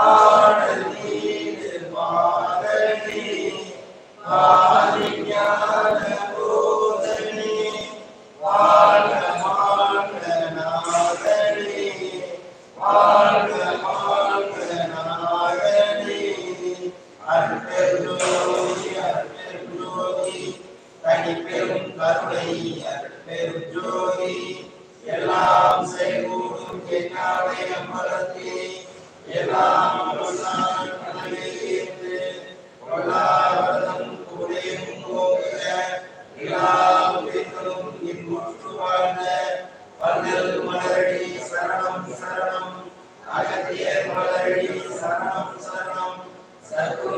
아멘. Thank you.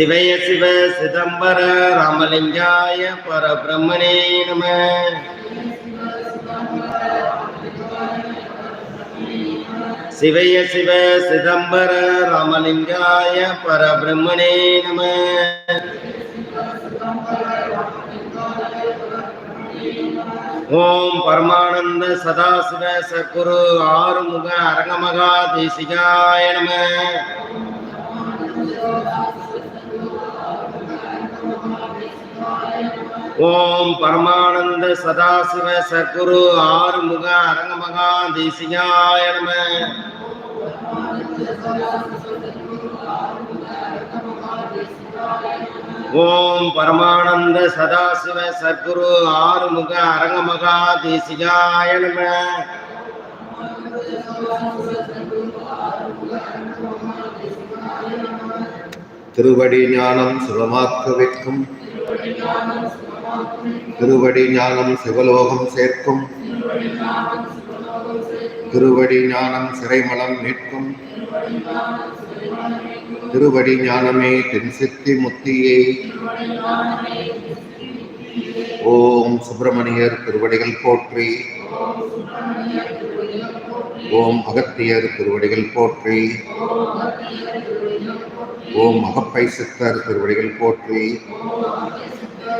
சிவய சிவ சிதம்பர ராமலிங்காய பரபிரம்மனே நம. சிவய சிவ சிதம்பர ராமலிங்காய பரபிரம்மனே நம. ஓம் பரமானந்த சதாசிவ சத்குரு ஆறுமுக அரங்கமகா தேசிகாய நம. ஓம் பரமானந்த சதாசிவ சத்குரு ஆறுமுக அரங்கமகா தேசிகாய நம. ஓம் பரமானந்த சதாசிவ சத்குரு ஆறுமுக அரங்கமகா தேசிகாய நம. திருவடி ஞானம் சுகமாக்க வைக்கும். திருவடி ஞானம் சிவலோகம் சேர்க்கும். திருவடி ஞானம் சிறைமலம் மீட்கும். திருவடி ஞானமே தென்சித்தி முத்தியே. ஓம் சுப்பிரமணியர் திருவடிகள் போற்றி. ஓம் அகத்தியர் திருவடிகள் போற்றி. ஓம் அகப்பை சித்தர் திருவடிகள் போற்றி.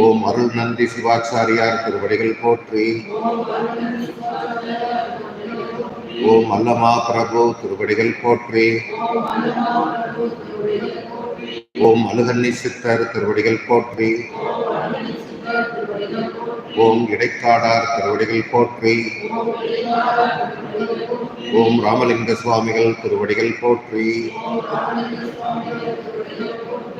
ஓம் அருள் நந்தி சிவாச்சாரியார் திருவடிகள் போற்றி. ஓம் அல்லமா பிரபு திருவடிகள் போற்றி. ஓம் அழுகன்னி சித்தர் திருவடிகள் போற்றி. ஓம் இடைக்காடார் திருவடிகள் போற்றி. ஓம் ராமலிங்க சுவாமிகள் திருவடிகள் போற்றி.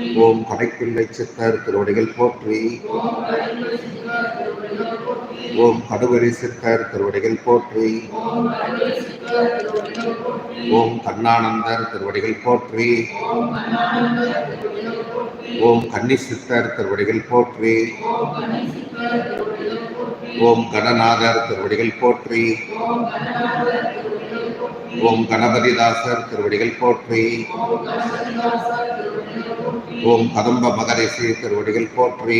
ஓம் கடைப்பிள்ளை சித்தர் திருவடிகள் போற்றி. ஓம் கடுவரி சித்தர் திருவடிகள் போற்றி. ஓம் கண்ணானந்தர் திருவடிகள் போற்றி. ஓம் கன்னி சித்தர் திருவடிகள் போற்றி. ஓம் கணநாதர் திருவடிகள் போற்றி. ஓம் கணபதிதாசர் திருவடிகள் போற்றி. ஓம் கதம்ப மகரிஷி திருவடிகள் போற்றி.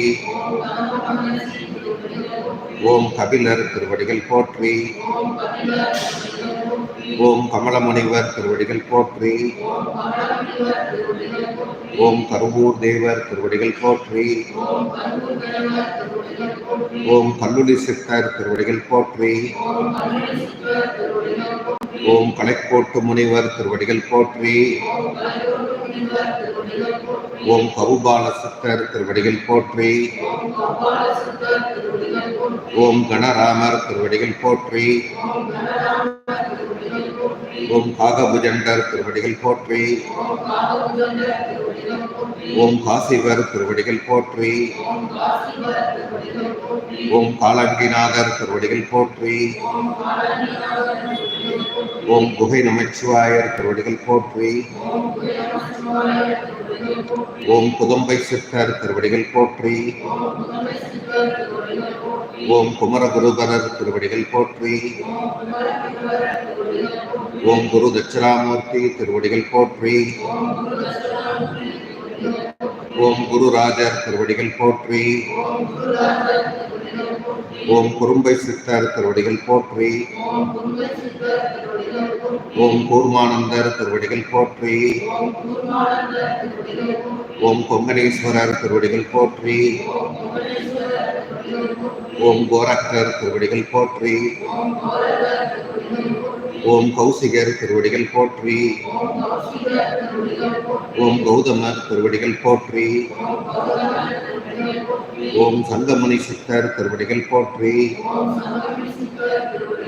ஓம் கபிலர் திருவடிகள் போற்றி. ஓம் கமலமுனிவர் திருவடிகள் போற்றி. ஓம் கருவூர் தேவர் திருவடிகள் போற்றி. ஓம் கல்லூரி சித்தர் திருவடிகள் போற்றி. ஓம் கலைக்கோட்டு முனிவர் திருவடிகள் போற்றி. ஓம் கவுபால சித்தர் திருவடிகள் போற்றி. ஓம் கணராமர் திருவடிகள் போற்றி. ஓம் காகபுஜண்டர் திருவடிகள் போற்றி. ஓம் காசிவர் திருவடிகள் போற்றி. ஓம் காலங்கிநாதர் திருவடிகள் போற்றி. ஓம் குகை நமச்சிவாயர் திருவடிகள் போற்றி. ஓம் புதம்பை சித்தர் திருவடிகள் போற்றி. ஓம் குமரகுருபரர் திருவடிகள் போற்றி. ஓம் குரு தட்சிணாமூர்த்தி திருவடிகள் போற்றி. ஓம் குருராஜர் திருவடிகள் போற்றி. ஓம் குறும்பை சித்தர் திருவடிகள் போற்றி. ஓம் கூர்மானந்தர் திருவடிகள் போற்றி. ஓம் கொங்கணேஸ்வரர் திருவடிகள் போற்றி. ஓம் கோரக்கர் திருவடிகள் போற்றி. ஓம் கௌசிகர் திருவடிகள் போற்றி. ஓம் கௌதமர் திருவடிகள் போற்றி. ஓம் சங்கமணி சித்தர் திருவடிகள் போற்றி.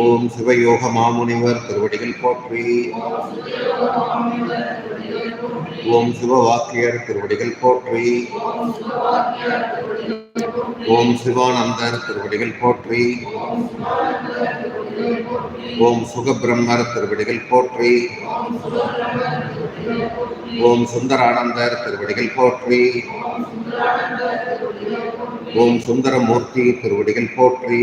ஓம் சிவயோக மாமுனிவர் திருவடிகள் போற்றி. ஓம் சிவவாக்கியர் திருவடிகள் போற்றி. ஓம் சிவானந்தர் திருவடிகள் போற்றி. ஓம் சுகபிரம்மர் திருவடிகள் போற்றி. ஓம் சுந்தரானந்தர் திருவடிகள் போற்றி. ஓம் சுந்தரமூர்த்தி திருவடிகள் போற்றி.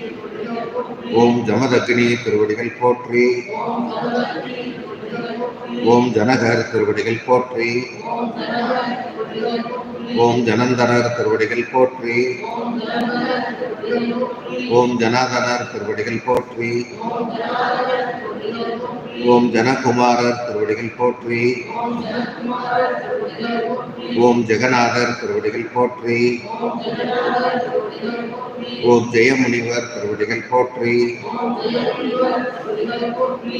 ஓம் ஜமதக்னி திருவடிகள் போற்றி. ஓம் ஜனகர் திருவடிகள் போற்றி. ஓம் ஜனந்தனர் திருவடிகள் போற்றி. ஓம் ஜனாதனர் திருவடிகள் போற்றி. ஓம் ஜனகுமாரர் திருவடிகள் போற்றி. ஓம் ஜெகநாதர் திருவடிகள் போற்றி. ஓம் ஜெயமுனிவர் திருவடிகள் போற்றி.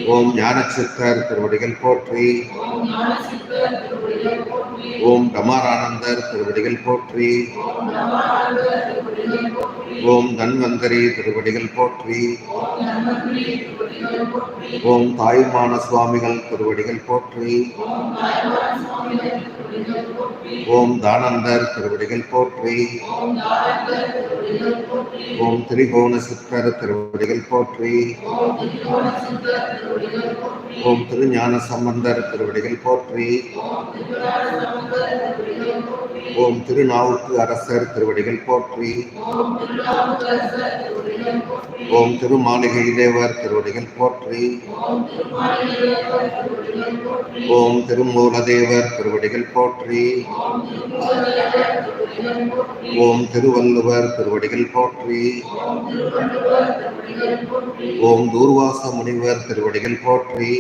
ஓம் ஞானசித்தர் திருவடிகள் போற்றி. ஓம் கமாரானந்தர் திருவடிகள் போற்றி. ஓம் தன்வந்தரி திருவடிகள் போற்றி. ஓம் தாயுமான சுவாமிகள் திருவடிகள் போற்றி. ஓம் தானந்தர் திருவடிகள் போற்றி. ஓம் திரிகோண சித்தர் திருவடிகள் போற்றி. ஓம் திருஞான சம்பந்தர் திருவடிகள் போற்றி. ஓம் திருநாவுக்கு அரசர் திருவடிகள் போற்றி. ஓம் திருமாளிகை தேவர் திருவடிகள் போற்றி. ஓம் திருமூலதேவர் திருவடிகள் போற்றி. ஓம் திருவள்ளுவர் திருவடிகள் போற்றி. ஓம் தூர்வாச முனிவர் திருவடிகள் போற்றி.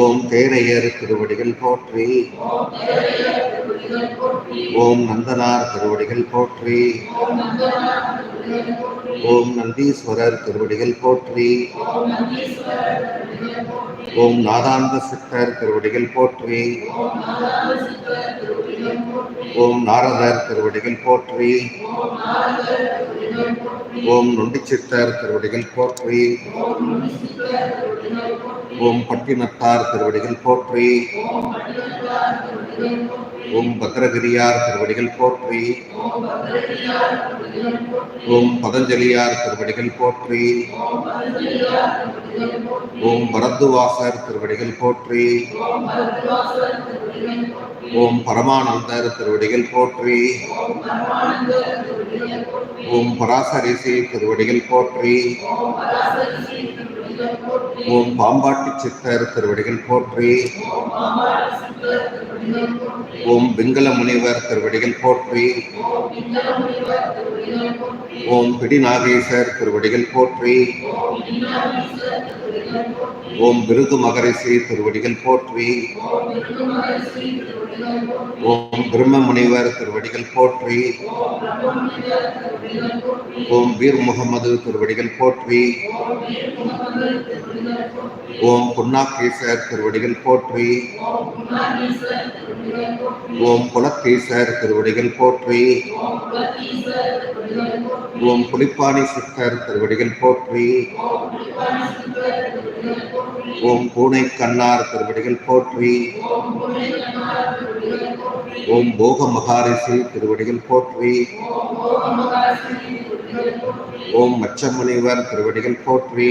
ஓம் தேரையர் திருவடிகள் போற்றி. ஓம் நந்தனார் திருவடிகள் போற்றி. ஓம் நந்தீஸ்வரர் திருவடிகள் போற்றி. ஓம் நாதாந்த சித்தர் திருவடிகள் போற்றி. ஓம் நாரதர் திருவடிகள் போற்றி. ஓம் நொண்டிச்சித்தர் திருவடிகள் போற்றி. ஓம் பட்டினத்தார் திருவடிகள் போற்றி. ஓம் பத்ரகிரியார் திருவடிகள் போற்றி. ஓம் பதஞ்சலியார் திருவடிகள் போற்றி. ஓம் பரத்வாசர் திருவடிகள் போற்றி. ஓம் பரமானந்தர் திருவடிகள் போற்றி. ஓம் பராசரிசி திருவடிகள் போற்றி. ஓம் பாம்பாட்டி சித்தர் திருவடிகள் போற்றி. ஓம் பிங்கள முனிவர் திருவடிகள் போற்றி. ஓம் பிடிநாகேசர் திருவடிகள் போற்றி. ஓம் விருது மகரிஷி திருவடிகள் போற்றி. ஓம் பிரம்ம முனிவர் திருவடிகள் போற்றி. ஓம் வீர் முகமது திருவடிகள் போற்றி. ஓம் புன்னாக்கேசர் திருவடிகள் போற்றி. ஓம் குலத்தீசர் திருவடிகள் போற்றி. ஓம் புலிப்பாணி சித்தர் திருவடிகள் போற்றி. ஓம் பூனை கண்ணார் திருவடிகள் போற்றி. ஓம் போக மகாரிஷி திருவடிகள் போற்றி. ஓம் மச்சமுனிவர் திருவடிகள் போற்றி.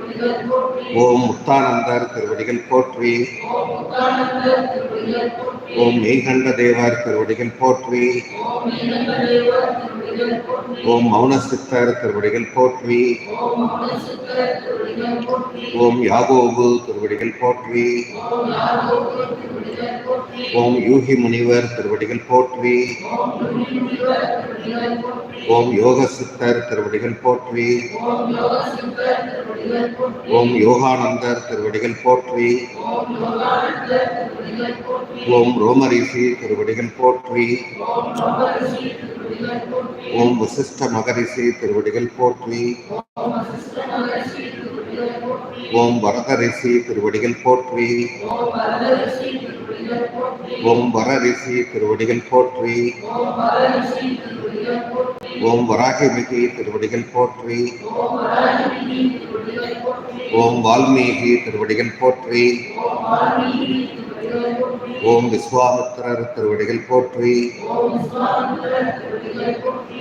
ஓம் மிருகதரிசி திருவடிகள் போற்றி ஓம் முத்தானந்தர் திருவடிகள் போற்றி. ஓம் மெய்கண்ட தேவார் திருவடிகள் போற்றி. ஓம் மௌன சித்தர் திருவடிகள் போற்றி. ஓம் யாகோபு திருவடிகள் போற்றி. ஓம் யூகி முனிவர் திருவடிகள் போற்றி. ஓம் யோக சித்தர் திருவடிகள் போற்றி. ஓம் யோகானந்தர் திருவடிகள் போற்றி. ஓம் ரோமரிஷி திருவடிகள் போற்றி. ஓம் வசிஷ்ட மகரிஷி திருவடிகள் போற்றி. ஓம் வரத ரிஷி திருவடிகள் போற்றி. ஓம் வர ரிஷி திருவடிகள் போற்றி. ஓம் வராகிமிகி திருவடிகள் போற்றி. ஓம் வால்மீகி திருவடிகள் போற்றி. ஓம் போற்றி ஓம் விஸ்வாமித்திரர் திருவடிகள் போற்றி. ஓம்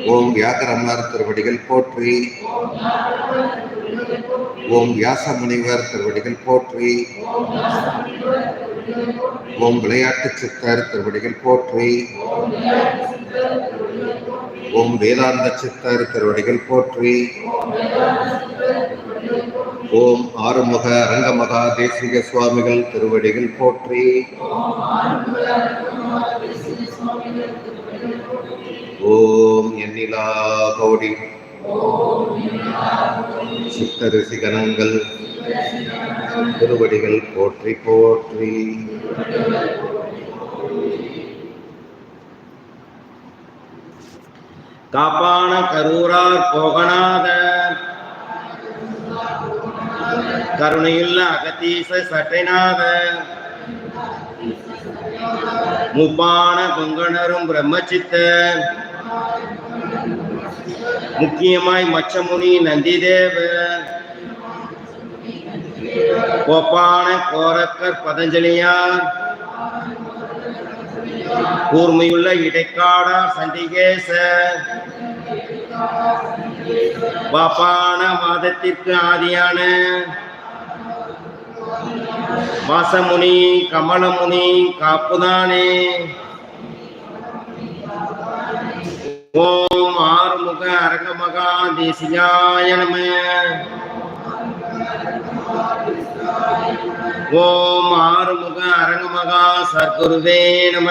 போற்றி ஓம் வியாகரமர் திருவடிகள் போற்றி. ஓம் வியாச முனிவர் விளையாட்டு திருவடிகள் போற்றி. ஓம் விளையாட்டு சித்தர் திருவடிகள் போற்றி. ஓம் வேதாந்த சித்தர் திருவடிகள் போற்றி. ஓம் ஆறுமுக அரங்கமகா தேசிக சுவாமிகள் திருவடிகள் போற்றி. ஓம் எண்ணிலா கௌடி. சித்த ஞானபோதி சித்தரிசி கணங்கள் திருவடிகள் போற்றி போற்றி. காப்பான கரூரார் போகநாதர். கருணையுள்ள அகதீச சட்டைநாத. முப்பான கொங்கணரும் பிரம்மச்சித்த. முக்கியமாய் மச்சமுனி நந்திதேவ. கோப்பான கோரக்கர் பதஞ்சலியார். கூர்மையுள்ள இடைக்காடா சண்டிகேசர். பாப்பான மாதத்திற்கு ஆதியான வாசமுனி கமலமுனி காப்புதானே. ஓம் ஆறுமுக அரங்கமகா தேசியாய நம. ஓம் ஆறுமுக அரங்கமகா சர்க்குருவே நம.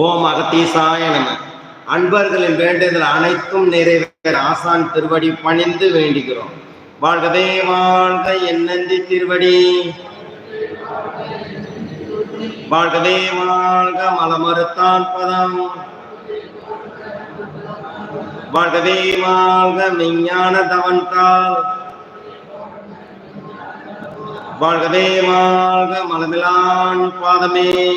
ஓம் அகத்தீசாய நம. அன்பர்களின் வேண்டுதல் அனைத்தும் நிறைவேற ஆசான் திருவடி பணிந்து வேண்டுகிறோம். வாழ்கவே வாழ்க என்னந்தி திருவடி. வாழ்கவே வாழ்க மலமறுத்தான் பதம். வாழ்கவே வாழ்க விஞ்ஞான தவன்தால் வாழ்கவே வாழ்க மலமிலான் பாதமே.